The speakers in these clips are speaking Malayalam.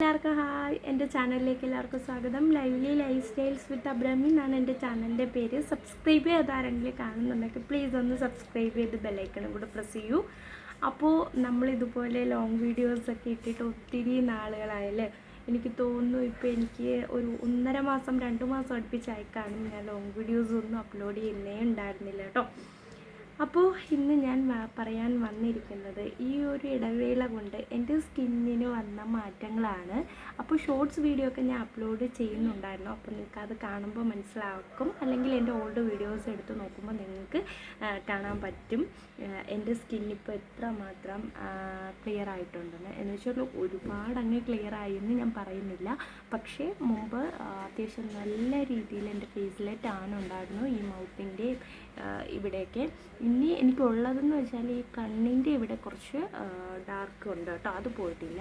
എല്ലാവർക്കും ഹായ്. എന്റെ ചാനലിലേക്ക് എല്ലാവർക്കും സ്വാഗതം. ലൈവ്ലി ലൈഫ് സ്റ്റൈൽസ് വിത്ത് അബ്രഹ്മി എന്നാണ് എന്റെ ചാനലിന്റെ പേര്. സബ്സ്ക്രൈബ് ചെയ്ത് ആരെങ്കിലും കാണുന്നുണ്ടെങ്കിൽ പ്ലീസ് ഒന്ന് സബ്സ്ക്രൈബ് ചെയ്ത് ബെല്ലൈക്കണം കൂടെ പ്രസ് ചെയ്യൂ. അപ്പോൾ നമ്മൾ ഇതുപോലെ ലോങ് വീഡിയോസൊക്കെ ഇട്ടിട്ട് ഒത്തിരി നാളുകളായല്ലേ? എനിക്ക് തോന്നുന്നു ഇപ്പോൾ എനിക്ക് ഒരു ഒന്നര മാസം രണ്ട് മാസം അടുപ്പിച്ചായി കാണും. ഞാൻ ലോങ് വീഡിയോസൊന്നും അപ്ലോഡ് ചെയ്യുന്നേ ഉണ്ടായിരുന്നില്ല കേട്ടോ. അപ്പോൾ ഇന്ന് ഞാൻ പറയാൻ വന്നിരിക്കുന്നത് ഈ ഒരു ഇടവേള കൊണ്ട് എന്റെ സ്കിന്നിന് വന്ന മാറ്റങ്ങളാണ്. അപ്പോൾ ഷോർട്സ് വീഡിയോ ഒക്കെ ഞാൻ അപ്ലോഡ് ചെയ്യുന്നുണ്ടായിരുന്നു. അപ്പോൾ നിങ്ങൾക്ക് അത് കാണുമ്പോൾ മനസ്സിലാക്കും. അല്ലെങ്കിൽ എന്റെ ഓൾഡ് വീഡിയോസ് എടുത്ത് നോക്കുമ്പോൾ നിങ്ങൾക്ക് കാണാൻ പറ്റും. എന്റെ സ്കിന്നിപ്പോൾ എത്ര എത്രമാത്രം ക്ലിയർ ആയിട്ടുണ്ടെന്ന്. എന്ന് വെച്ചാൽ ഒരുപാട് അങ്ങ് ക്ലിയർ ആയെന്ന് ഞാൻ പറയുന്നില്ല. പക്ഷേ മുമ്പ് അത്യാവശ്യം നല്ല രീതിയിൽ എന്റെ ഫേസിലെ ടാൻ ഉണ്ടായിരുന്നു. ഈ മൗത്തിന്റെ ഇവിടെയൊക്കെ. ഇനി എനിക്കുള്ളതെന്ന് വെച്ചാൽ ഈ കണ്ണിന്റെ ഇവിടെ കുറച്ച് ഡാർക്ക് ഉണ്ട് കേട്ടോ. അത് പോയിട്ടില്ല.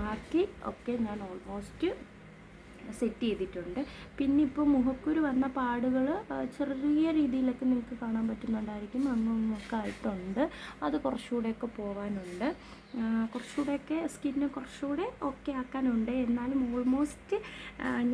ബാക്കി ഒക്കെ ഞാൻ ഓൾമോസ്റ്റ് സെറ്റ് ചെയ്തിട്ടുണ്ട്. പിന്നെ ഇപ്പോൾ മുഖക്കുരു വന്ന പാടുകൾ ചെറിയ രീതിയിലൊക്കെ നിങ്ങൾക്ക് കാണാൻ പറ്റുന്നുണ്ടായിരിക്കും. അന്നൊന്നൊക്കെ ആയിട്ടുണ്ട്. അത് കുറച്ചുകൂടെയൊക്കെ പോകാനുണ്ട് കുറച്ചുകൂടെയൊക്കെ സ്കിന്ന് കുറച്ചുകൂടെ ഓക്കെ ആക്കാനുണ്ട്. എന്നാലും ഓൾമോസ്റ്റ്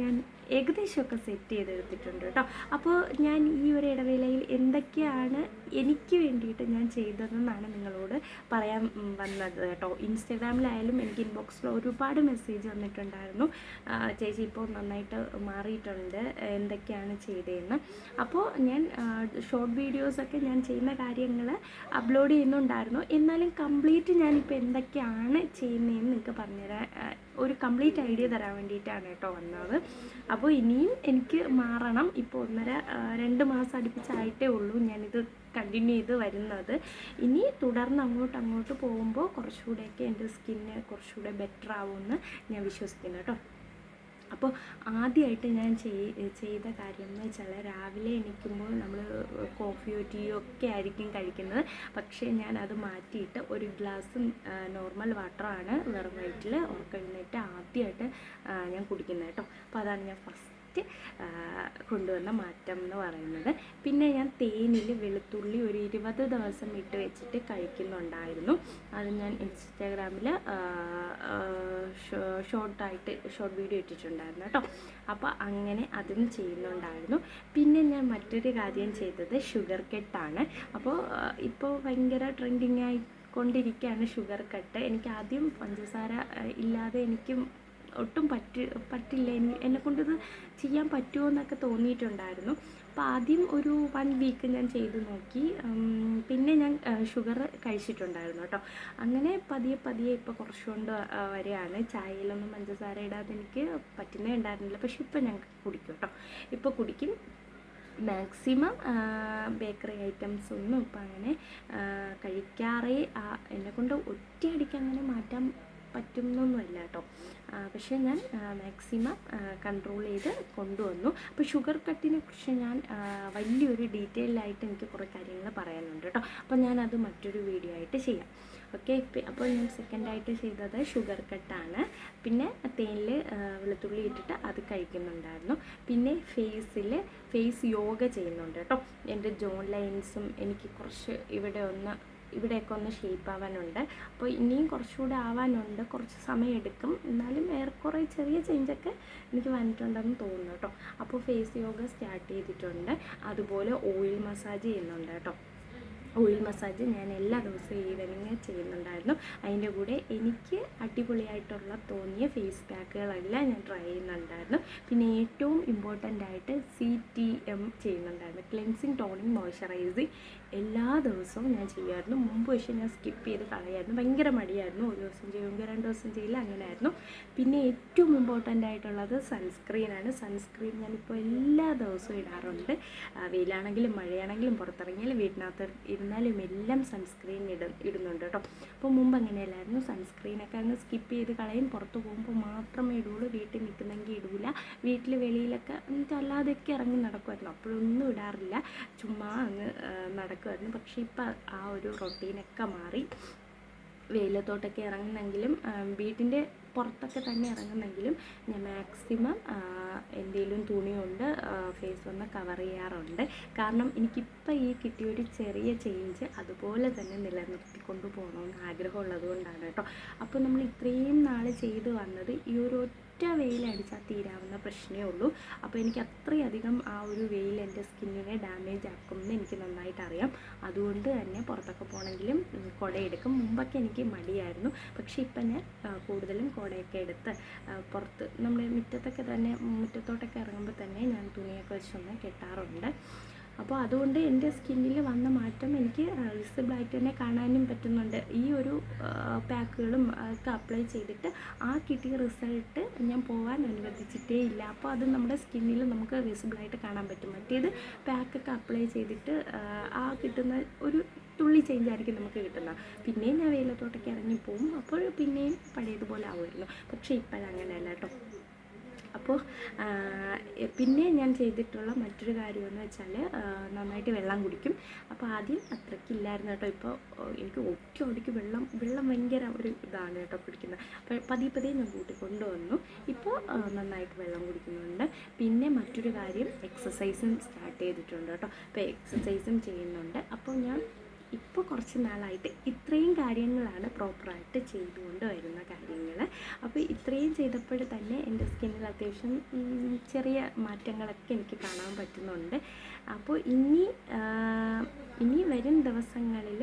ഞാൻ ഏകദേശമൊക്കെ സെറ്റ് ചെയ്തെടുത്തിട്ടുണ്ട് കേട്ടോ. അപ്പോൾ ഞാൻ ഈ ഒരു ഇടവേളയിൽ എന്തൊക്കെയാണ് എനിക്ക് വേണ്ടിയിട്ട് ഞാൻ ചെയ്തതെന്നാണ് നിങ്ങളോട് പറയാൻ വന്നത് കേട്ടോ. ഇൻസ്റ്റഗ്രാമിലായാലും എനിക്ക് ഇൻബോക്സിൽ ഒരുപാട് മെസ്സേജ് വന്നിട്ടുണ്ടായിരുന്നു. ചേച്ചി ഇപ്പോൾ നന്നായിട്ട് മാറിയിട്ടുണ്ട്. എന്തൊക്കെയാണ് ചെയ്തതെന്ന്. അപ്പോൾ ഞാൻ ഷോർട്ട് വീഡിയോസൊക്കെ ഞാൻ ചെയ്യുന്ന കാര്യങ്ങൾ അപ്ലോഡ് ചെയ്യുന്നുണ്ടായിരുന്നു. എന്നാലും കംപ്ലീറ്റ് ഞാനിപ്പോൾ എന്തൊക്കെയാണ് ചെയ്യുന്നതെന്ന് നിങ്ങൾക്ക് പറഞ്ഞുതരാൻ ഒരു കംപ്ലീറ്റ് ഐഡിയ തരാൻ വേണ്ടിയിട്ടാണ് കേട്ടോ വന്നത്. അപ്പോൾ ഇനിയും എനിക്ക് മാറണം. ഇപ്പോൾ ഒന്നര രണ്ട് മാസം അടുപ്പിച്ചായിട്ടേ ഉള്ളൂ ഞാനിത് കണ്ടിന്യൂ ചെയ്ത് വരുന്നത്. ഇനി തുടർന്ന് അങ്ങോട്ട് അങ്ങോട്ട് പോകുമ്പോൾ കുറച്ചുകൂടെയൊക്കെ എന്റെ സ്കിന്ന് കുറച്ചുകൂടെ ബെറ്റർ ആവുമെന്ന് ഞാൻ വിശ്വസിക്കുന്നു കേട്ടോ. അപ്പോൾ ആദ്യമായിട്ട് ഞാൻ ചെയ് ചെയ്ത കാര്യം എന്ന് വെച്ചാൽ രാവിലെ എണീക്കുമ്പോൾ നമ്മൾ കോഫിയോ ടീയോ ഒക്കെ ആയിരിക്കും കഴിക്കുന്നത്. പക്ഷേ ഞാൻ അത് മാറ്റിയിട്ട് ഒരു ഗ്ലാസ് നോർമൽ വാട്ടറാണ് വെറും വയറ്റിൽ ഉറക്കെഴുന്നേറ്റ് ആദ്യമായിട്ട് ഞാൻ കുടിക്കുന്നത് കേട്ടോ. അപ്പോൾ അതാണ് ഞാൻ ഫസ്റ്റ് കൊണ്ടുവന്ന മാറ്റം എന്ന് പറയുന്നത്. പിന്നെ ഞാൻ തേനിൽ വെളുത്തുള്ളി ഒരു ഇരുപത് ദിവസം ഇട്ട് വെച്ചിട്ട് കഴിക്കുന്നുണ്ടായിരുന്നു. അത് ഞാൻ ഇൻസ്റ്റാഗ്രാമിൽ ഷോർട്ടായിട്ട് ഷോർട്ട് വീഡിയോ ഇട്ടിട്ടുണ്ടായിരുന്നു കേട്ടോ. അപ്പോൾ അങ്ങനെ അതും ചെയ്യുന്നുണ്ടായിരുന്നു. പിന്നെ ഞാൻ മറ്റൊരു കാര്യം ചെയ്തത് ഷുഗർ കെട്ടാണ്. അപ്പോൾ ഇപ്പോൾ ഭയങ്കര ട്രെൻഡിങ് ആയി കൊണ്ടിരിക്കുകയാണ് ഷുഗർ കട്ട്. എനിക്ക് ആദ്യം പഞ്ചസാര ഇല്ലാതെ എനിക്ക് ഒട്ടും പറ്റി പറ്റില്ല. എനിക്ക് കൊണ്ടിത് ചെയ്യാൻ പറ്റുമോ എന്നൊക്കെ തോന്നിയിട്ടുണ്ടായിരുന്നു. അപ്പോൾ ആദ്യം ഒരു വൺ വീക്ക് ഞാൻ ചെയ്ത് നോക്കി. പിന്നെ ഞാൻ ഷുഗർ കഴിച്ചിട്ടുണ്ടായിരുന്നു കേട്ടോ. അങ്ങനെ പതിയെ പതിയെ ഇപ്പോൾ കുറച്ചുകൊണ്ട് വരെയാണ്. ചായയിലൊന്നും പഞ്ചസാര ഇടാതെ എനിക്ക് പറ്റുന്നേ ഉണ്ടായിരുന്നില്ല. പക്ഷെ ഇപ്പോൾ ഞാൻ കുടിക്കും കേട്ടോ. ഇപ്പോൾ കുടിക്കും. മാക്സിമം ബേക്കറി ഐറ്റംസ് ഒന്നും ഇപ്പം അങ്ങനെ കഴിക്കാറേ എന്നെക്കൊണ്ട് എന്നെ കൊണ്ട് ഒറ്റയടിക്ക് അങ്ങനെ മാറ്റാൻ പറ്റുന്നൊന്നുമല്ല കേട്ടോ പക്ഷേ ഞാൻ മാക്സിമം കൺട്രോൾ ചെയ്ത് കൊണ്ടുവന്നു. അപ്പോൾ ഷുഗർ കട്ടിനെ കുറിച്ച് ഞാൻ വലിയൊരു ഡീറ്റെയിൽ ആയിട്ട് എനിക്ക് കുറേ കാര്യങ്ങൾ പറയാനുണ്ട് കേട്ടോ. അപ്പോൾ ഞാനത് മറ്റൊരു വീഡിയോ ആയിട്ട് ചെയ്യാം. ഓക്കെ അപ്പോൾ ഞാൻ സെക്കൻഡായിട്ട് ചെയ്തത് ഷുഗർ കട്ടാണ് പിന്നെ തേനിൽ വെളുത്തുള്ളി ഇട്ടിട്ട് അത് കഴിക്കുന്നുണ്ടായിരുന്നു. പിന്നെ ഫേസിൽ ഫേസ് യോഗ ചെയ്യുന്നുണ്ട് കേട്ടോ. എന്റെ ജോൺ ലൈൻസും എനിക്ക് കുറച്ച് ഇവിടെ ഒന്ന് ഇവിടെയൊക്കെ ഒന്ന് ഷേപ്പ് ആവാനുണ്ട്. അപ്പോൾ ഇനിയും കുറച്ചുകൂടെ ആവാനുണ്ട്. കുറച്ച് സമയം എടുക്കും എന്നാലും ഏറെക്കുറെ ചെറിയ ചേഞ്ചൊക്കെ എനിക്ക് വന്നിട്ടുണ്ടെന്ന് തോന്നുന്നു കേട്ടോ. അപ്പോൾ ഫേസ് യോഗ സ്റ്റാർട്ട് ചെയ്തിട്ടുണ്ട്. അതുപോലെ ഓയിൽ മസാജ് ചെയ്യുന്നുണ്ട് കേട്ടോ. ഓയിൽ മസാജ് ഞാൻ എല്ലാ ദിവസവും ഈവനിങ് ചെയ്യുന്നുണ്ടായിരുന്നു. അതിന്റെ കൂടെ എനിക്ക് അടിപൊളിയായിട്ടുള്ള തോന്നിയ ഫേസ് പാക്കുകളെല്ലാം ഞാൻ ട്രൈ ചെയ്യുന്നുണ്ടായിരുന്നു. പിന്നെ ഏറ്റവും ഇമ്പോർട്ടന്റ് ആയിട്ട് സി ടി എം ചെയ്യുന്നുണ്ടായിരുന്നു. ക്ലെൻസിങ് ടോണിങ് മോയ്സ്ചറൈസിങ് എല്ലാ ദിവസവും ഞാൻ ചെയ്യുമായിരുന്നു. മുമ്പ് പക്ഷേ ഞാൻ സ്കിപ്പ് ചെയ്ത് കളയായിരുന്നു. ഭയങ്കര മടിയായിരുന്നു. ഒരു ദിവസം ചെയ്യുമെങ്കിൽ രണ്ട് ദിവസം ചെയ്യില്ല അങ്ങനെ ആയിരുന്നു പിന്നെ ഏറ്റവും ഇമ്പോർട്ടന്റ് ആയിട്ടുള്ളത് സൺസ്ക്രീനാണ് സൺസ്ക്രീൻ ഞാനിപ്പോൾ എല്ലാ ദിവസവും ഇടാറുണ്ട്. വെയിലാണെങ്കിലും മഴയാണെങ്കിലും പുറത്തിറങ്ങിയാലും വീട്ടിനകത്ത് ഇരുന്നാലും എല്ലാം സൺസ്ക്രീൻ ഇട ഇടുന്നുണ്ട് കേട്ടോ. അപ്പോൾ മുമ്പ് അങ്ങനെയല്ലായിരുന്നു സൺസ്ക്രീനൊക്കെ അങ്ങ് സ്കിപ്പ് ചെയ്ത് കളയും. പുറത്ത് പോകുമ്പോൾ മാത്രമേ ഇടുള്ളൂ. വീട്ടിൽ നിൽക്കുന്നെങ്കിൽ ഇടൂല. വീട്ടിൽ വെളിയിലൊക്കെ എന്നിട്ട് അല്ലാതെയൊക്കെ ഇറങ്ങി നടക്കുമായിരുന്നു. അപ്പോഴൊന്നും ഇടാറില്ല. ചുമ്മാ അങ്ങ് നടക്കുമായിരുന്നു. പക്ഷേ ഇപ്പം ആ ഒരു റൊട്ടീനൊക്കെ മാറി. വെയിലത്തോട്ടൊക്കെ ഇറങ്ങുന്നെങ്കിലും വീട്ടിന്റെ പുറത്തൊക്കെ തന്നെ ഇറങ്ങുന്നെങ്കിലും ഞാൻ മാക്സിമം എന്തെങ്കിലും തുണി കൊണ്ട് ഫേസ് ഒന്ന് കവർ ചെയ്യാറുണ്ട്. കാരണം എനിക്കിപ്പോൾ ഈ കിട്ടിയൊരു ചെറിയ ചേഞ്ച് അതുപോലെ തന്നെ നിലനിർത്തിക്കൊണ്ട് പോകണമെന്ന് ആഗ്രഹമുള്ളത് കൊണ്ടാണ് കേട്ടോ. അപ്പോൾ നമ്മൾ ഇത്രയും നാൾ ചെയ്ത് വന്നത് ഈ ഒരു ഒറ്റ വെയിലടിച്ചാൽ തീരാവുന്ന പ്രശ്നമേ ഉള്ളൂ. അപ്പോൾ എനിക്ക് അത്രയധികം ആ ഒരു വെയിൽ എന്റെ സ്കിന്നിനെ ഡാമേജ് ആക്കുമെന്ന് എനിക്ക് നന്നായിട്ട് അറിയാം. അതുകൊണ്ട് തന്നെ പുറത്തൊക്കെ പോകണമെങ്കിലും കുടയെടുക്കും. മുമ്പൊക്കെ എനിക്ക് മടിയായിരുന്നു. പക്ഷേ ഇപ്പം ഞാൻ കൂടുതലും കുടയൊക്കെ എടുത്ത് പുറത്ത് നമ്മുടെ മുറ്റത്തൊക്കെ തന്നെ മുറ്റത്തോട്ടൊക്കെ ഇറങ്ങുമ്പോൾ തന്നെ ഞാൻ തുണിയൊക്കെ വെച്ചൊന്ന് കെട്ടാറുണ്ട്. അപ്പോൾ അതുകൊണ്ട് എന്റെ സ്കിന്നിൽ വന്ന മാറ്റം എനിക്ക് വിസിബിളായിട്ട് തന്നെ കാണാനും പറ്റുന്നുണ്ട്. ഈ ഒരു പാക്കുകളും ഒക്കെ അപ്ലൈ ചെയ്തിട്ട് ആ കിട്ടിയ റിസൾട്ട് ഞാൻ പോകാൻ അനുവദിച്ചിട്ടേ ഇല്ല. അപ്പോൾ അത് നമ്മുടെ സ്കിന്നിൽ നമുക്ക് വിസിബിളായിട്ട് കാണാൻ പറ്റും. മറ്റേത് പാക്കൊക്കെ അപ്ലൈ ചെയ്തിട്ട് ആ, കിട്ടുന്ന ഒരു തുള്ളി ചേഞ്ച് ആയിരിക്കും നമുക്ക് കിട്ടുന്നത്. പിന്നെയും ഞാൻ വെയിലത്തോട്ടൊക്കെ ഇറങ്ങി പോകും അപ്പോൾ പിന്നെയും പഴയതുപോലെ ആവുമായിരുന്നു. പക്ഷേ ഇപ്പോഴങ്ങനെയല്ല കേട്ടോ. അപ്പോൾ പിന്നെ ഞാൻ ചെയ്തിട്ടുള്ള മറ്റൊരു കാര്യം എന്ന് വെച്ചാൽ നന്നായിട്ട് വെള്ളം കുടിക്കും. അപ്പോൾ ആദ്യം അത്രയ്ക്കില്ലായിരുന്നു കേട്ടോ. ഇപ്പോൾ എനിക്ക് ഒറ്റ ഒടിക്ക് വെള്ളം വെള്ളം ഭയങ്കര ഒരു ഇതാണ് കേട്ടോ കുടിക്കുന്നത്. അപ്പോൾ പതിയെ പതിയെ ഞാൻ കൂട്ടി കൊണ്ടുവന്നു ഇപ്പോൾ നന്നായിട്ട് വെള്ളം കുടിക്കുന്നുണ്ട്. പിന്നെ മറ്റൊരു കാര്യം എക്സസൈസും സ്റ്റാർട്ട് ചെയ്തിട്ടുണ്ട് കേട്ടോ. അപ്പോൾ എക്സസൈസും ചെയ്യുന്നുണ്ട്. അപ്പോൾ ഞാൻ ഇപ്പോൾ കുറച്ച് നാളായിട്ട് ഇത്രയും കാര്യങ്ങളാണ് പ്രോപ്പറായിട്ട് ചെയ്തുകൊണ്ട് വരുന്ന കാര്യങ്ങൾ അപ്പോൾ ഇത്രയും ചെയ്തപ്പോൾ തന്നെ എന്റെ സ്കിന്നിൽ അത്യാവശ്യം ചെറിയ മാറ്റങ്ങളൊക്കെ എനിക്ക് കാണാൻ പറ്റുന്നുണ്ട്. അപ്പോൾ ഇനി ഇനി വരും ദിവസങ്ങളിൽ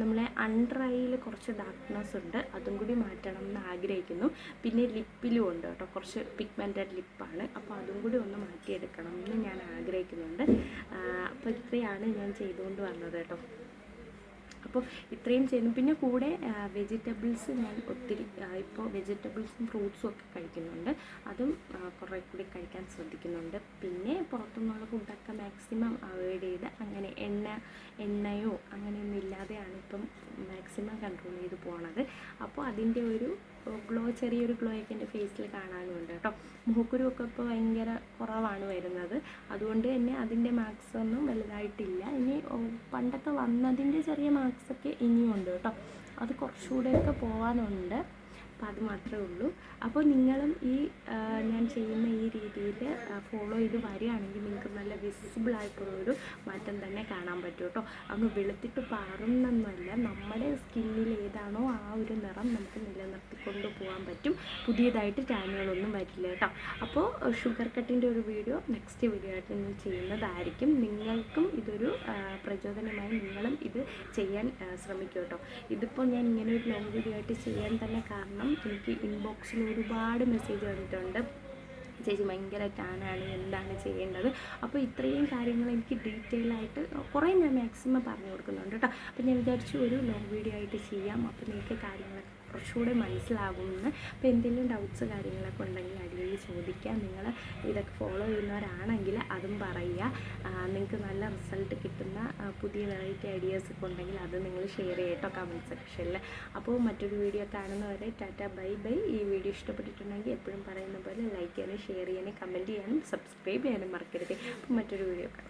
നമ്മളെ അണ്ടർ ഐയിൽ കുറച്ച് ഡാർക്ക്നെസ് ഉണ്ട്. അതും കൂടി മാറ്റണം എന്ന് ആഗ്രഹിക്കുന്നു. പിന്നെ ലിപ്പിലും ഉണ്ട് കേട്ടോ. കുറച്ച് പിഗ്മെന്റഡ് ലിപ്പാണ് അപ്പോൾ അതും കൂടി ഒന്ന് മാറ്റിയെടുക്കണം എന്ന് ഞാൻ ആഗ്രഹിക്കുന്നുണ്ട്. ഞാൻ ചെയ്തുകൊണ്ട് വന്നത് കേട്ടോ. അപ്പോൾ ഇത്രയും ചെയ്യുന്നു പിന്നെ കൂടെ വെജിറ്റബിൾസ് ഞാൻ ഒത്തിരി ഇപ്പോൾ വെജിറ്റബിൾസും ഫ്രൂട്ട്സും ഒക്കെ കഴിക്കുന്നുണ്ട്. അതും കുറേ കൂടി കഴിക്കാൻ ശ്രദ്ധിക്കുന്നുണ്ട്. പിന്നെ പുറത്തുനിന്നുള്ള ഫുഡൊക്കെ മാക്സിമം അവോയ്ഡ് ചെയ്ത് അങ്ങനെ എണ്ണ എണ്ണയോ അങ്ങനെയൊന്നും ഇല്ലാതെയാണ് ഇപ്പം മാക്സിമം കൺട്രോൾ ചെയ്ത് പോണത്. അപ്പോൾ അതിന്റെ ഒരു ഗ്ലോ ചെറിയൊരു ഗ്ലോ ഒക്കെ എന്റെ ഫേസിൽ കാണാനുമുണ്ട് കേട്ടോ. മുഖക്കുരുവൊക്കെ ഇപ്പോൾ ഭയങ്കര കുറവാണ് വരുന്നത്. അതുകൊണ്ട് തന്നെ അതിന്റെ മാർക്സ് ഒന്നും വലുതായിട്ടില്ല. ഇനി പണ്ടൊക്കെ വന്നതിന്റെ ചെറിയ മാർക്സൊക്കെ ഇനിയുണ്ട് കേട്ടോ. അത് കുറച്ചുകൂടെയൊക്കെ പോകാനുണ്ട് അപ്പം അത് മാത്രമേ ഉള്ളൂ. അപ്പോൾ നിങ്ങളും ഈ ഞാൻ ചെയ്യുന്ന ഈ രീതിയിൽ ഫോളോ ചെയ്ത് വരികയാണെങ്കിൽ നിങ്ങൾക്ക് നല്ല വിസിബിൾ ആയിട്ടുള്ളൊരു മാറ്റം തന്നെ കാണാൻ പറ്റും കേട്ടോ. അങ്ങ് വെളുത്തിട്ട് പാറുന്നൊന്നുമല്ല നമ്മുടെ സ്കിന്നിൽ ഏതാണോ ആ ഒരു നിറം നമുക്ക് നിലനിർത്തിക്കൊണ്ട് പോകാൻ പറ്റും. പുതിയതായിട്ട് ടാനുകളൊന്നും വരില്ല കേട്ടോ. അപ്പോൾ ഷുഗർ കട്ടിന്റെ ഒരു വീഡിയോ നെക്സ്റ്റ് വീഡിയോ ആയിട്ട് ഞാൻ ചെയ്യുന്നതായിരിക്കും. നിങ്ങൾക്കും ഇതൊരു പ്രചോദനമായി നിങ്ങളും ഇത് ചെയ്യാൻ ശ്രമിക്കും കേട്ടോ. ഇതിപ്പോൾ ഞാൻ ഇങ്ങനെ ഒരു ലോങ് വീഡിയോ ആയിട്ട് ചെയ്യാൻ തന്നെ കാരണം എനിക്ക് ഇൻബോക്സിൽ ഒരുപാട് മെസ്സേജ് വന്നിട്ടുണ്ട്. ചേച്ചി ഭയങ്കര ടാനാണ് എന്താണ് ചെയ്യേണ്ടത്? അപ്പോൾ ഇത്രയും കാര്യങ്ങൾ എനിക്ക് ഡീറ്റെയിൽ ആയിട്ട് കുറേ ഞാൻ മാക്സിമം പറഞ്ഞു കൊടുക്കുന്നുണ്ട് കേട്ടോ. അപ്പോൾ ഞാൻ വിചാരിച്ചു ഒരു ലോങ് വീഡിയോ ആയിട്ട് ചെയ്യാം. അപ്പോൾ നിങ്ങൾക്ക് കാര്യങ്ങളൊക്കെ കുറച്ചുകൂടെ മനസ്സിലാകുമെന്ന് അപ്പോൾ എന്തെങ്കിലും ഡൗട്ട്സ് കാര്യങ്ങളൊക്കെ ഉണ്ടെങ്കിൽ അടിയിൽ ചോദിക്കാം. നിങ്ങൾ ഇതൊക്കെ ഫോളോ ചെയ്യുന്നവരാണെങ്കിൽ അതും പറയുക. നിങ്ങൾക്ക് നല്ല റിസൾട്ട് കിട്ടുന്ന പുതിയ വെറൈറ്റി ഐഡിയാസ് ഒക്കെ ഉണ്ടെങ്കിൽ അത് നിങ്ങൾ ഷെയർ ചെയ്യട്ടോ കമന്റ് സെക്ഷനിൽ അപ്പോൾ മറ്റൊരു വീഡിയോ കാണുന്നവരെ ടാറ്റ ബൈ ബൈ. ഈ വീഡിയോ ഇഷ്ടപ്പെട്ടിട്ടുണ്ടെങ്കിൽ എപ്പോഴും പറയുന്ന പോലെ ലൈക്ക് ചെയ്യാനും ഷെയർ ചെയ്യാനും കമന്റ് ചെയ്യാനും സബ്സ്ക്രൈബ് ചെയ്യാനും മറക്കരുത്. അപ്പോൾ മറ്റൊരു വീഡിയോ കാണാം.